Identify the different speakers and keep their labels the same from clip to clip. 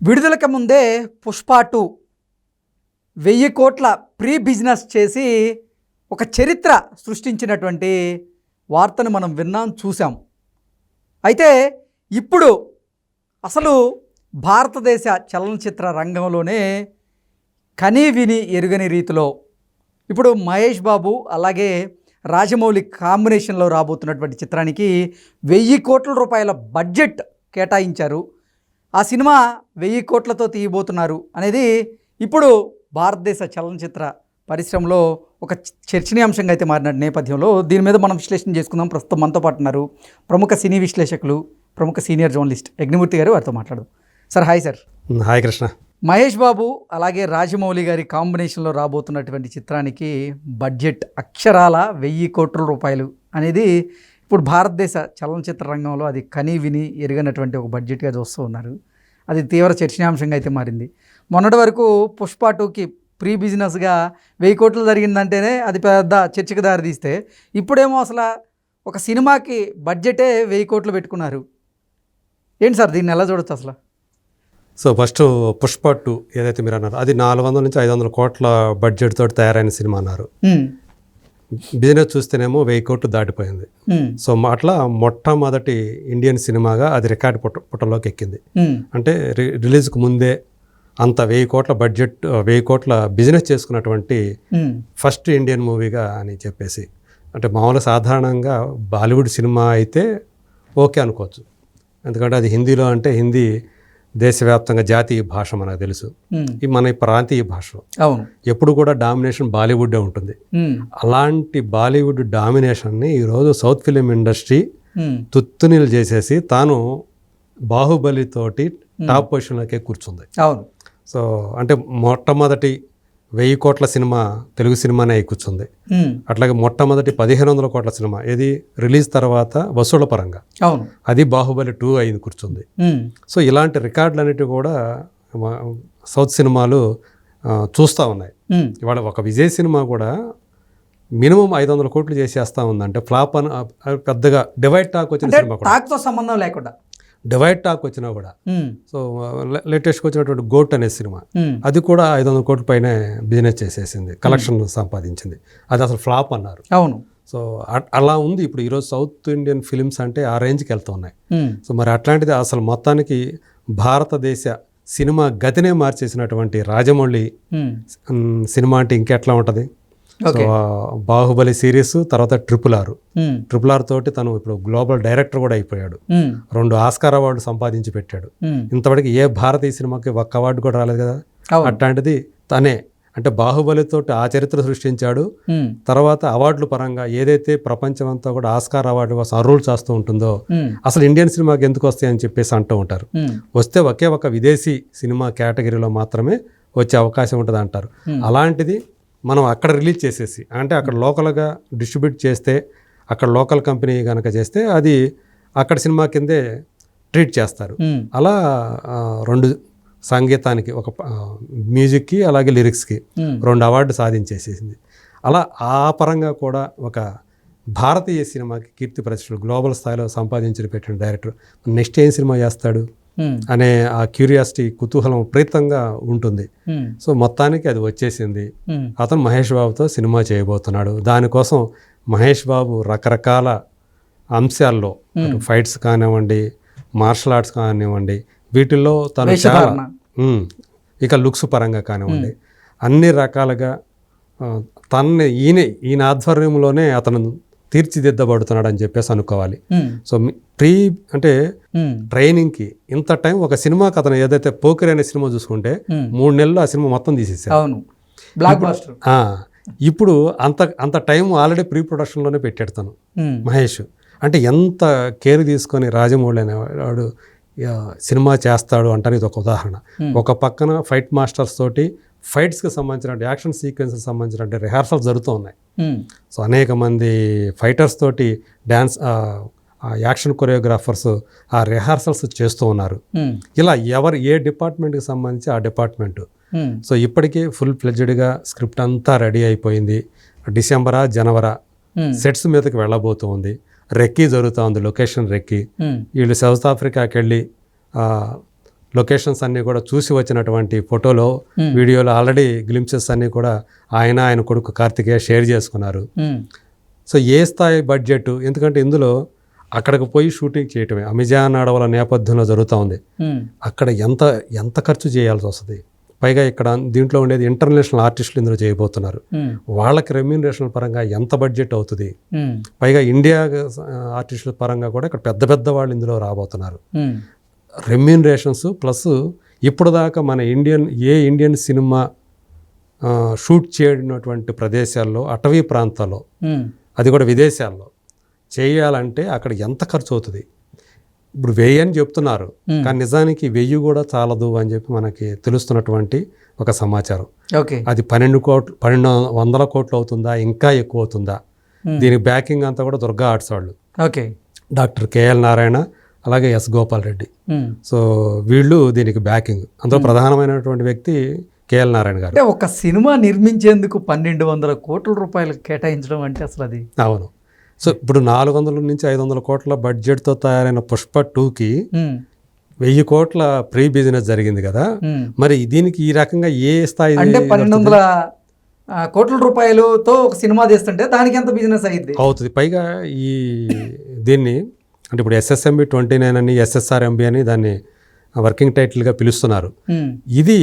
Speaker 1: విడుదలకు ముందే పుష్ప టూ వెయ్యి కోట్ల ప్రీ బిజినెస్ చేసి ఒక చరిత్ర సృష్టించినటువంటి వార్తను మనం విన్నాం చూసాం అయితే ఇప్పుడు అసలు భారతదేశ చలనచిత్ర రంగంలోనే కనీ విని ఎరుగని రీతిలో ఇప్పుడు మహేష్ బాబు అలాగే రాజమౌళి కాంబినేషన్లో రాబోతున్నటువంటి చిత్రానికి వెయ్యి కోట్ల రూపాయల బడ్జెట్ కేటాయించారు ఆ సినిమా వెయ్యి కోట్లతో తీయబోతున్నారు అనేది ఇప్పుడు భారతదేశ చలనచిత్ర పరిశ్రమలో ఒక చర్చనీయాంశంగా అయితే మారిన నేపథ్యంలో దీని మీద మనం విశ్లేషణ చేసుకుందాం. ప్రస్తుతం మనతో పాటు ఉన్నారు ప్రముఖ సినీ విశ్లేషకులు ప్రముఖ సీనియర్ జర్నలిస్ట్ యజ్ఞమూర్తి గారు. వారితో మాట్లాడదాం. Sir hi sir.
Speaker 2: Hi Krishna.
Speaker 1: Mahesh Babu అలాగే రాజమౌళి గారి కాంబినేషన్లో రాబోతున్నటువంటి చిత్రానికి బడ్జెట్ అక్షరాల వెయ్యి కోట్ల రూపాయలు అనేది ఇప్పుడు భారతదేశ చలనచిత్ర రంగంలో అది కనీ విని ఎరగనటువంటి ఒక బడ్జెట్గా చూస్తూ ఉన్నారు. అది తీవ్ర చర్చనీయాంశంగా అయితే మారింది. మొన్నటి వరకు పుష్ప టూకి ప్రీ బిజినెస్గా వెయ్యి కోట్లు జరిగిందంటేనే అది పెద్ద చర్చకు దారితీస్తే ఇప్పుడేమో అసలు ఒక సినిమాకి బడ్జెటే వెయ్యి కోట్లు పెట్టుకున్నారు. ఏంటి సార్ దీన్ని ఎలా చూడొచ్చు అసలు?
Speaker 2: సో ఫస్ట్ పుష్ప టూ ఏదైతే మీరు అన్నారు అది నాలుగు వందల నుంచి ఐదు వందల కోట్ల బడ్జెట్ తోటి తయారైన సినిమా అన్నారు. బిజినెస్ చూస్తేనేమో వెయ్యి కోట్లు దాటిపోయింది. సో అట్లా మొట్టమొదటి ఇండియన్ సినిమాగా అది రికార్డ్ పుట్ట పుట్టలోకి ఎక్కింది. అంటే రి రిలీజ్కి ముందే అంత వెయ్యి కోట్ల బడ్జెట్ వెయ్యి కోట్ల బిజినెస్ చేసుకున్నటువంటి ఫస్ట్ ఇండియన్ మూవీగా అని చెప్పేసి అంటే మామూలుగా సాధారణంగా బాలీవుడ్ సినిమా అయితే ఓకే అనుకోవచ్చు. ఎందుకంటే అది హిందీలో అంటే హిందీ దేశవ్యాప్తంగా జాతీయ భాష మనకు తెలుసు. ఈ మన ఈ ప్రాంతీయ భాష.
Speaker 1: అవును.
Speaker 2: ఎప్పుడు కూడా డామినేషన్ బాలీవుడ్డే ఉంటుంది. అలాంటి బాలీవుడ్ డామినేషన్ని ఈరోజు సౌత్ ఫిలిం ఇండస్ట్రీ తుత్తునీలు చేసేసి తాను బాహుబలితోటి టాప్ పొజిషన్లోకే కూర్చుంది.
Speaker 1: అవును.
Speaker 2: సో అంటే మొట్టమొదటి వెయ్యి కోట్ల సినిమా తెలుగు సినిమానే అయి కూర్చుంది. అట్లాగే మొట్టమొదటి పదిహేను వందల కోట్ల సినిమా ఇది రిలీజ్ తర్వాత వసూళ్ళ పరంగా.
Speaker 1: అవును.
Speaker 2: అది బాహుబలి టూ అయింది కూర్చుంది. సో ఇలాంటి రికార్డులు అనేటివి కూడా సౌత్ సినిమాలు చూస్తూ ఉన్నాయి. ఇవాళ ఒక విజయ్ సినిమా కూడా మినిమం ఐదు వందల కోట్లు చేసేస్తా ఉందంటే ఫ్లాప్ అని పెద్దగా డివైడ్ టాక్ వచ్చిన సినిమా
Speaker 1: టాక్తో సంబంధం లేకుండా.
Speaker 2: డివైడ్ టాక్ వచ్చినా కూడా. సో లేటెస్ట్గా వచ్చినటువంటి గోట్ అనే సినిమా అది కూడా ఐదు వందల కోట్ల పైనే బిజినెస్ చేసేసింది కలెక్షన్ సంపాదించింది. అది అసలు ఫ్లాప్ అన్నారు.
Speaker 1: అవును.
Speaker 2: సో అలా ఉంది. ఇప్పుడు ఈరోజు సౌత్ ఇండియన్ ఫిలిమ్స్ అంటే ఆ రేంజ్కి వెళ్తూ ఉన్నాయి. సో మరి అట్లాంటిది అసలు మొత్తానికి భారతదేశ సినిమా గతినే మార్చేసినటువంటి రాజమౌళి సినిమా అంటే ఇంకెట్లా ఉంటుంది? బాహుబలి సిరీస్ తర్వాత ట్రిపుల్ ఆర్. ట్రిపుల్ ఆర్ తోటి తను ఇప్పుడు గ్లోబల్ డైరెక్టర్ కూడా అయిపోయాడు. రెండు ఆస్కార్ అవార్డు సంపాదించి పెట్టాడు. ఇంతవరకు ఏ భారతీయ సినిమాకి ఒక్క అవార్డు కూడా రాలేదు కదా? అట్లాంటిది తనే. అంటే బాహుబలితో ఆ చరిత్ర సృష్టించాడు. తర్వాత అవార్డుల పరంగా ఏదైతే ప్రపంచం అంతా కూడా ఆస్కార్ అవార్డు కోసం అరువులు చేస్తూ ఉంటుందో అసలు ఇండియన్ సినిమాకి ఎందుకు వస్తాయని చెప్పేసి అంటూ ఉంటారు. వస్తే ఒకే ఒక విదేశీ సినిమా కేటగిరీలో మాత్రమే వచ్చే అవకాశం ఉంటుంది అంటారు. అలాంటిది మనం అక్కడ రిలీజ్ చేసేసి అంటే అక్కడ లోకల్గా డిస్ట్రిబ్యూట్ చేస్తే అక్కడ లోకల్ కంపెనీ కనుక చేస్తే అది అక్కడ సినిమా కిందే ట్రీట్ చేస్తారు.
Speaker 1: ఉమ్,
Speaker 2: అలా రెండు సంగీతానికి ఒక మ్యూజిక్కి అలాగే లిరిక్స్కి
Speaker 1: ఉమ్,
Speaker 2: రెండు అవార్డు సాధించేసేసింది. అలా ఆ పరంగా కూడా ఒక భారతీయ సినిమాకి కీర్తి ప్రతిష్టలు గ్లోబల్ స్థాయిలో సంపాదించి పెట్టిన డైరెక్టర్ నెక్స్ట్ ఏం సినిమా చేస్తాడు? అనే ఆ క్యూరియాసిటీ కుతూహలం విపరీతంగా ఉంటుంది.
Speaker 1: ఉమ్,
Speaker 2: సో మొత్తానికి అది వచ్చేసింది.
Speaker 1: ఉమ్,
Speaker 2: అతను మహేష్ బాబుతో సినిమా చేయబోతున్నాడు. దానికోసం మహేష్ బాబు రకరకాల అంశాల్లో ఫైట్స్ కానివ్వండి మార్షల్ ఆర్ట్స్ కానివ్వండి వీటిల్లో తను చాలా ఇక లుక్స్ పరంగా కానివ్వండి. అన్ని రకాలుగా తన్ని ఈయన ఈయన ఆధ్వర్యంలోనే అతను తీర్చిదిద్దబడుతున్నాడు అని చెప్పేసి అనుకోవాలి. సో ప్రీ అంటే
Speaker 1: ఉమ్,
Speaker 2: ట్రైనింగ్కి ఇంత టైం ఒక సినిమాకి అతను ఏదైతే పోకరి అనే సినిమా చూసుకుంటే. మూడు నెలలు ఆ సినిమా మొత్తం తీసేసారు
Speaker 1: అవును. బ్లాక్ బాస్టర్
Speaker 2: ఆ, ఇప్పుడు అంత అంత టైం ఆల్రెడీ ప్రీ ప్రొడక్షన్లోనే పెట్టాడు తను.
Speaker 1: ఉమ్,
Speaker 2: మహేష్. అంటే ఎంత కేర్ తీసుకొని రాజమౌళి అనేవాడు సినిమా చేస్తాడు అంటే ఇది ఒక ఉదాహరణ ఒక పక్కన ఫైట్ మాస్టర్స్ తోటి ఫైట్స్కి సంబంధించిన యాక్షన్ సీక్వెన్స్కి సంబంధించిన రిహార్సల్స్ జరుగుతూ ఉన్నాయి. సో అనేక మంది ఫైటర్స్ తోటి డ్యాన్స్ యాక్షన్ కొరియోగ్రాఫర్స్ ఆ రిహార్సల్స్ చేస్తూ ఉన్నారు. ఇలా ఎవరు ఏ డిపార్ట్మెంట్కి సంబంధించి ఆ డిపార్ట్మెంట్? సో ఇప్పటికే ఫుల్ ఫ్లెడ్జ్డ్గా స్క్రిప్ట్ అంతా రెడీ అయిపోయింది. డిసెంబరా జనవరా సెట్స్ మీదకి వెళ్ళబోతూ ఉంది. రెక్కీ జరుగుతూ ఉంది లొకేషన్ రెక్కీ. వీళ్ళు సౌత్ ఆఫ్రికాకి వెళ్ళి లొకేషన్స్ అన్నీ కూడా చూసి వచ్చినటువంటి ఫోటోలో. వీడియోలో ఆల్రెడీ గ్లింప్సెస్ అన్నీ కూడా ఆయన ఆయన కొడుకు కార్తికేయ షేర్ చేసుకున్నారు. సో ఏ స్థాయి బడ్జెట్ ఎందుకంటే ఇందులో అక్కడికి పోయి షూటింగ్ చేయటమే. అమెజాన్ అడవుల నేపథ్యంలో జరుగుతూ ఉంది. అక్కడ ఎంత ఎంత ఖర్చు చేయాల్సి వస్తుంది? పైగా ఇక్కడ దీంట్లో ఉండేది ఇంటర్నేషనల్ ఆర్టిస్టులు ఇందులో చేయబోతున్నారు. వాళ్ళకి రెమ్యూనరేషన్ పరంగా ఎంత బడ్జెట్ అవుతుంది? పైగా ఇండియా ఆర్టిస్టుల పరంగా కూడా ఇక్కడ పెద్ద పెద్ద వాళ్ళు ఇందులో రాబోతున్నారు. రెమ్యూనరేషన్స్ ప్లస్ ఇప్పుడు దాకా మన ఇండియన్ ఏ ఇండియన్ సినిమా షూట్ చేయనటువంటి ప్రదేశాల్లో అటవీ ప్రాంతాల్లో అది కూడా విదేశాల్లో చేయాలంటే అక్కడ ఎంత ఖర్చు అవుతుంది? ఇప్పుడు వెయ్యి అని చెప్తున్నారు. కానీ నిజానికి వెయ్యి కూడా చాలదు అని చెప్పి మనకి తెలుస్తున్నటువంటి ఒక సమాచారం.
Speaker 1: ఓకే.
Speaker 2: అది పన్నెండు కోట్లు పన్నెండు వందల కోట్లు అవుతుందా? ఇంకా ఎక్కువ అవుతుందా. దీనికి బ్యాకింగ్ అంతా కూడా దుర్గా ఆర్ట్స్ వాళ్ళు.
Speaker 1: ఓకే.
Speaker 2: డాక్టర్ కేఎల్ నారాయణ అలాగే ఎస్ గోపాల్ రెడ్డి. సో వీళ్ళు దీనికి బ్యాకింగ్ అందులో ప్రధానమైనటువంటి వ్యక్తి కేఎల్ నారాయణ గారు.
Speaker 1: అంటే ఒక సినిమా నిర్మించేందుకు పన్నెండు వందల కోట్ల రూపాయలు కేటాయించడం అంటే అసలు అది
Speaker 2: అవును. సో ఇప్పుడు నాలుగు వందల నుంచి ఐదు వందల కోట్ల బడ్జెట్తో తయారైన పుష్ప టూకి వెయ్యి కోట్ల ప్రీ బిజినెస్ జరిగింది కదా. మరి దీనికి ఈ రకంగా ఏ స్థాయి
Speaker 1: అంటే పన్నెండు వందల కోట్ల రూపాయలతో ఒక సినిమా తీస్తుంటే దానికి ఎంత బిజినెస్ అయ్యింది
Speaker 2: అవుతుంది. పైగా ఈ దీన్ని అంటే ఇప్పుడు ఎస్ఎస్ఎంబి ట్వంటీ నైన్ అని ఎస్ఎస్ఆర్ఎంబి అని దాన్ని వర్కింగ్ టైటిల్గా పిలుస్తున్నారు. ఇది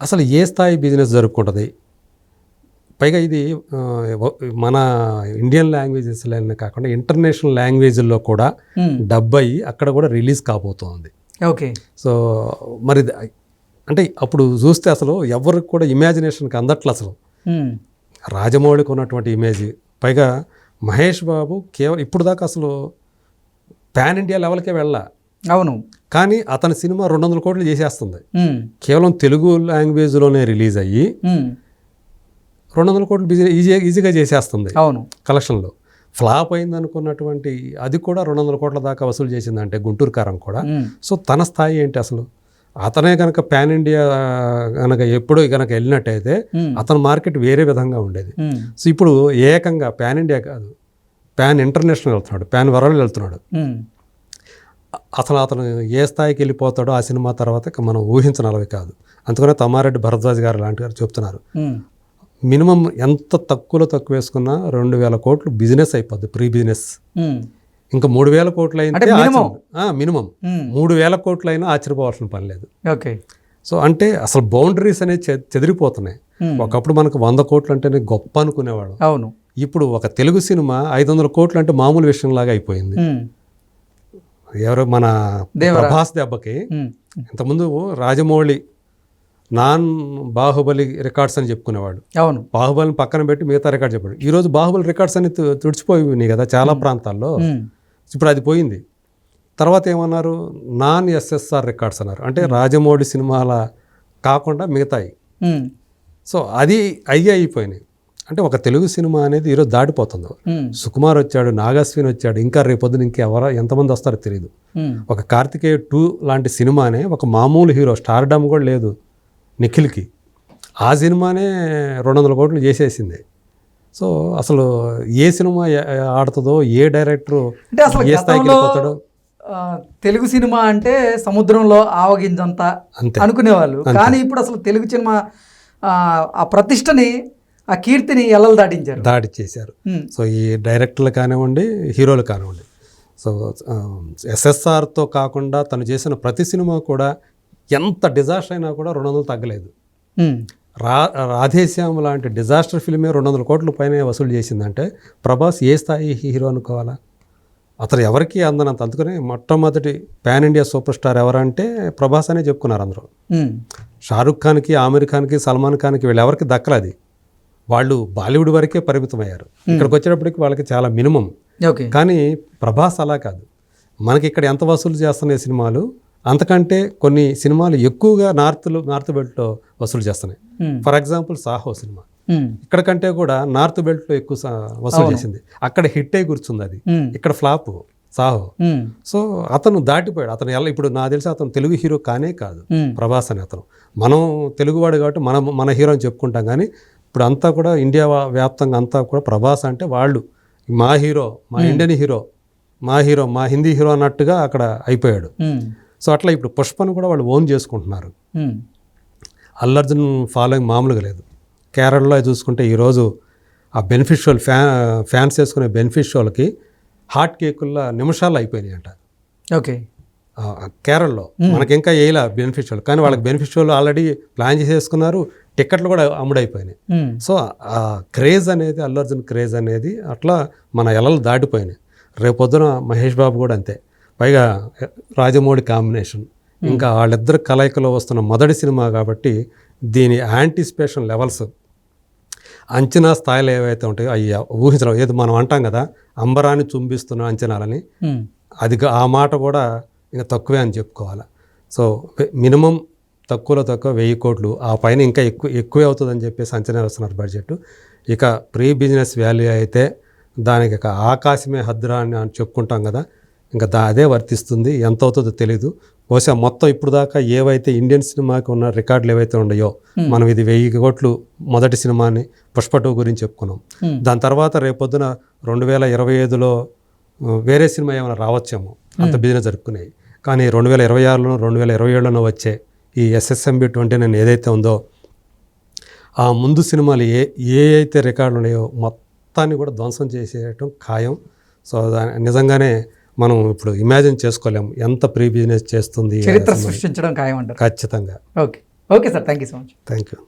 Speaker 2: అసలు ఏ స్థాయి బిజినెస్ జరుపుకుంటుంది? పైగా ఇది మన ఇండియన్ లాంగ్వేజెస్లోనే కాకుండా ఇంటర్నేషనల్ లాంగ్వేజ్ల్లో కూడా
Speaker 1: ఉమ్,
Speaker 2: డబ్ అయ్యి అక్కడ కూడా రిలీజ్ కాబోతోంది.
Speaker 1: ఓకే.
Speaker 2: సో మరి అంటే అప్పుడు చూస్తే అసలు ఎవరికి కూడా ఇమాజినేషన్కి అందట్లు అసలు. రాజమౌళికి ఉన్నటువంటి ఇమేజ్ పైగా మహేష్ బాబు కేవలం ఇప్పుడు దాకా అసలు పాన్ ఇండియా లెవెల్కే వెళ్ళ.
Speaker 1: అవును.
Speaker 2: కానీ అతని సినిమా రెండు వందల కోట్లు చేసేస్తుంది. కేవలం తెలుగు లాంగ్వేజ్లోనే రిలీజ్ అయ్యి రెండు వందల కోట్లు బిజీ ఈజీ ఈజీగా చేసేస్తుంది
Speaker 1: అవును.
Speaker 2: కలెక్షన్లో. ఫ్లాప్ అయింది అనుకున్నటువంటి అది కూడా రెండు వందల కోట్ల దాకా వసూలు చేసిందంటే గుంటూరు కారం కూడా. సో తన స్థాయి ఏంటి అసలు? అతనే కనుక పాన్ ఇండియా కనుక ఎప్పుడూ కనుక వెళ్ళినట్టయితే అతని మార్కెట్ వేరే విధంగా ఉండేది. సో ఇప్పుడు ఏకంగా పాన్ ఇండియా కాదు పాన్ ఇంటర్నేషనల్ వెళ్తున్నాడు పాన్ వరల్డ్ వెళ్తున్నాడు. అసలు అతను ఏ స్థాయికి వెళ్ళిపోతాడో ఆ సినిమా తర్వాత మనం ఊహించనలవి కాదు. అందుకనే తమ్మారెడ్డి భరద్వాజ్ గారు లాంటి గారు చెప్తున్నారు. మినిమం ఎంత తక్కువలో తక్కువ వేసుకున్నా రెండు వేల కోట్లు బిజినెస్ అయిపోద్ది ప్రీ బిజినెస్. ఇంకా మూడు వేల కోట్లు అయితే? మినిమం. మూడు వేల కోట్లు అయినా ఆశ్చర్యపోవాల్సిన పని లేదు.
Speaker 1: ఓకే.
Speaker 2: సో అంటే అసలు బౌండరీస్ అనేవి చెదిరిపోతున్నాయి. ఒకప్పుడు మనకు వంద కోట్లు అంటేనే గొప్ప అనుకునేవాడు
Speaker 1: అవును.
Speaker 2: ఇప్పుడు ఒక తెలుగు సినిమా ఐదు వందల కోట్లు అంటే మామూలు విషయంలాగా అయిపోయింది. ఎవరు మన. ప్రభాస్ దెబ్బకి ఇంతకుముందు రాజమౌళి నాన్ బాహుబలి రికార్డ్స్ అని చెప్పుకునేవాడు.
Speaker 1: అవును.
Speaker 2: బాహుబలిని పక్కన పెట్టి మిగతా రికార్డ్ చెప్పాడు. ఈరోజు బాహుబలి రికార్డ్స్ అని తు- తుడిచిపోయి కదా చాలా ప్రాంతాల్లో. ఇప్పుడు అది పోయింది. తర్వాత ఏమన్నారు? నాన్ ఎస్ఎస్ఆర్ రికార్డ్స్ అన్నారు. అంటే రాజమౌళి సినిమాల కాకుండా మిగతాయి. సో అది అయ్యి అయిపోయినాయి. అంటే ఒక తెలుగు సినిమా అనేది ఈరోజు దాటిపోతుంది. సుకుమార్ వచ్చాడు నాగశ్విన్ వచ్చాడు ఇంకా రేపొద్దున ఇంకెవర ఎంతమంది వస్తారో తెలియదు ఒక కార్తికేయ టూ లాంటి సినిమానే ఒక మామూలు హీరో స్టార్డమ్ కూడా లేదు నిఖిల్కి. ఆ సినిమానే రెండు వందల కోట్లు చేసేసింది. సో అసలు ఏ సినిమా ఆడుతుందో ఏ డైరెక్టర్ ఏ స్థాయికి వెళ్ళిపోతాడో.
Speaker 1: తెలుగు సినిమా అంటే సముద్రంలో ఆవగింజంత
Speaker 2: అంతే.
Speaker 1: అనుకునేవాళ్ళు. కానీ ఇప్పుడు అసలు తెలుగు సినిమా ఆ ప్రతిష్టని ఆ కీర్తిని ఎల్లలు దాటించారు.
Speaker 2: దాడి చేశారు. సో ఈ డైరెక్టర్లు కానివ్వండి హీరోలు కానివ్వండి. సో ఎస్ఎస్ఆర్తో కాకుండా తను చేసిన ప్రతి సినిమా కూడా ఎంత డిజాస్టర్ అయినా కూడా రెండు వందలు తగ్గలేదు. రా రాధేశ్యామ్ లాంటి డిజాస్టర్ ఫిల్మే రెండు వందల కోట్ల పైన వసూలు చేసిందంటే ప్రభాస్ ఏ స్థాయి హీరో అనుకోవాలా? అతను ఎవరికి అందనంత అందుకని మొట్టమొదటి పాన్ ఇండియా సూపర్ స్టార్ ఎవరంటే ప్రభాస్ అనే చెప్పుకున్నారు అందరూ. షారుఖ్ ఖాన్కి ఆమిర్ ఖాన్కి సల్మాన్ ఖాన్కి వీళ్ళు ఎవరికి దక్కలేదు? వాళ్ళు బాలీవుడ్ వరకే పరిమితమయ్యారు. ఇక్కడికి వచ్చేటప్పటికి వాళ్ళకి చాలా మినిమం. కానీ ప్రభాస్ అలా కాదు. మనకి ఇక్కడ ఎంత వసూలు చేస్తున్నాయి సినిమాలు అంతకంటే కొన్ని సినిమాలు ఎక్కువగా నార్త్లో నార్త్ బెల్ట్లో వసూలు చేస్తున్నాయి.
Speaker 1: Um,
Speaker 2: for example Saaho cinema.
Speaker 1: Um,
Speaker 2: ఇక్కడ కంటే కూడా నార్త్ బెల్ట్లో ఎక్కువ వసూలు చేసింది. అక్కడ హిట్ అయి కూర్చుంది అది. ఇక్కడ ఫ్లాప్ సాహో. సో అతను దాటిపోయాడు. అతను ఎలా ఇప్పుడు నాకు తెలిసి అతను తెలుగు హీరో కానే కాదు. ప్రభాస్ అని అతను. మనం తెలుగువాడు కాబట్టి మనం మన హీరో అని చెప్పుకుంటాం కానీ ఇప్పుడు అంతా కూడా ఇండియా వ్యాప్తంగా అంతా కూడా ప్రభాస్ అంటే వాళ్ళు. మా హీరో మా ఇండియన్ హీరో మా హీరో మా హిందీ హీరో అన్నట్టుగా అక్కడ అయిపోయాడు. సో అట్లా ఇప్పుడు పుష్పను కూడా వాళ్ళు ఓన్ చేసుకుంటున్నారు. అల్లర్జున్ ఫాలోయింగ్ మామూలుగా లేదు. కేరళలో చూసుకుంటే ఈరోజు ఆ బెనిఫిషియల్ ఫ్యా ఫ్యాన్స్ వేసుకునే బెనిఫిషియల్కి హాట్ కేకుల్లో నిమిషాలు అయిపోయినాయి అంట
Speaker 1: ఓకే.
Speaker 2: కేరళలో మనకి ఇంకా వేయలే బెనిఫిషియల్ కానీ వాళ్ళకి బెనిఫిషియల్ ఆల్రెడీ ప్లాన్ చేసేసుకున్నారు టికెట్లు కూడా అమ్ముడైపోయినాయి. సో ఆ క్రేజ్ అనేది అల్లు అర్జున్ క్రేజ్ అనేది అట్లా మన ఎలలు దాటిపోయినాయి. రేపొద్దున మహేష్ బాబు కూడా అంతే. పైగా రాజమౌళి కాంబినేషన్ ఇంకా వాళ్ళిద్దరు కలయికలో వస్తున్న మొదటి సినిమా కాబట్టి దీని యాంటిసిపేషన్ లెవెల్స్ అంచనా స్థాయిలో ఏవైతే ఉంటాయో అవి ఊహించడం ఏది మనం అంటాం కదా అంబరాన్ని చుంబిస్తున్న అంచనాలని. అది ఆ మాట కూడా ఇంకా తక్కువే అని చెప్పుకోవాలి. సో మినిమం తక్కువలో తక్కువ వెయ్యి కోట్లు ఆ పైన ఇంకా ఎక్కువ ఎక్కువే అవుతుందని చెప్పేసి అంచనా వేస్తున్నారు బడ్జెట్. ఇక ప్రీ బిజినెస్ వాల్యూ అయితే దానికి ఇక ఆకాశమే హద్దురా అని అని చెప్పుకుంటాం కదా. ఇంకా దా అదే వర్తిస్తుంది. ఎంత అవుతుందో తెలీదు. బహుశా మొత్తం ఇప్పుడు దాకా ఏవైతే ఇండియన్ సినిమాకి ఉన్న రికార్డులు ఏవైతే ఉన్నాయో మనం ఇది వెయ్యి కోట్లు మొదటి సినిమాని పుష్ప టూ గురించి చెప్పుకున్నాం. దాని తర్వాత రేపొద్దున రెండు వేల ఇరవై ఐదులో వేరే సినిమా ఏమైనా రావచ్చేమో అంత బిజినెస్ జరుపుకునేవి. కానీ రెండు వేల ఇరవై ఆరులో రెండు వేల ఇరవై ఏడులోనో వచ్చే ఈ ఎస్ఎస్ఎంబి ట్వంటీ నైన్ ఏదైతే ఉందో ఆ ముందు సినిమాలు ఏ ఏ అయితే రికార్డులు ఉన్నాయో మొత్తాన్ని కూడా ధ్వంసం చేసేయటం ఖాయం. సో నిజంగానే మనం ఇప్పుడు ఇమాజిన్ చేసుకోలేము ఎంత ప్రీ బిజినెస్ చేస్తుంది
Speaker 1: చరిత్ర సృష్టించడం ఖాయం అంటారు.
Speaker 2: ఖచ్చితంగా.
Speaker 1: Okay. Okay sir. Thank you so much.
Speaker 2: Thank you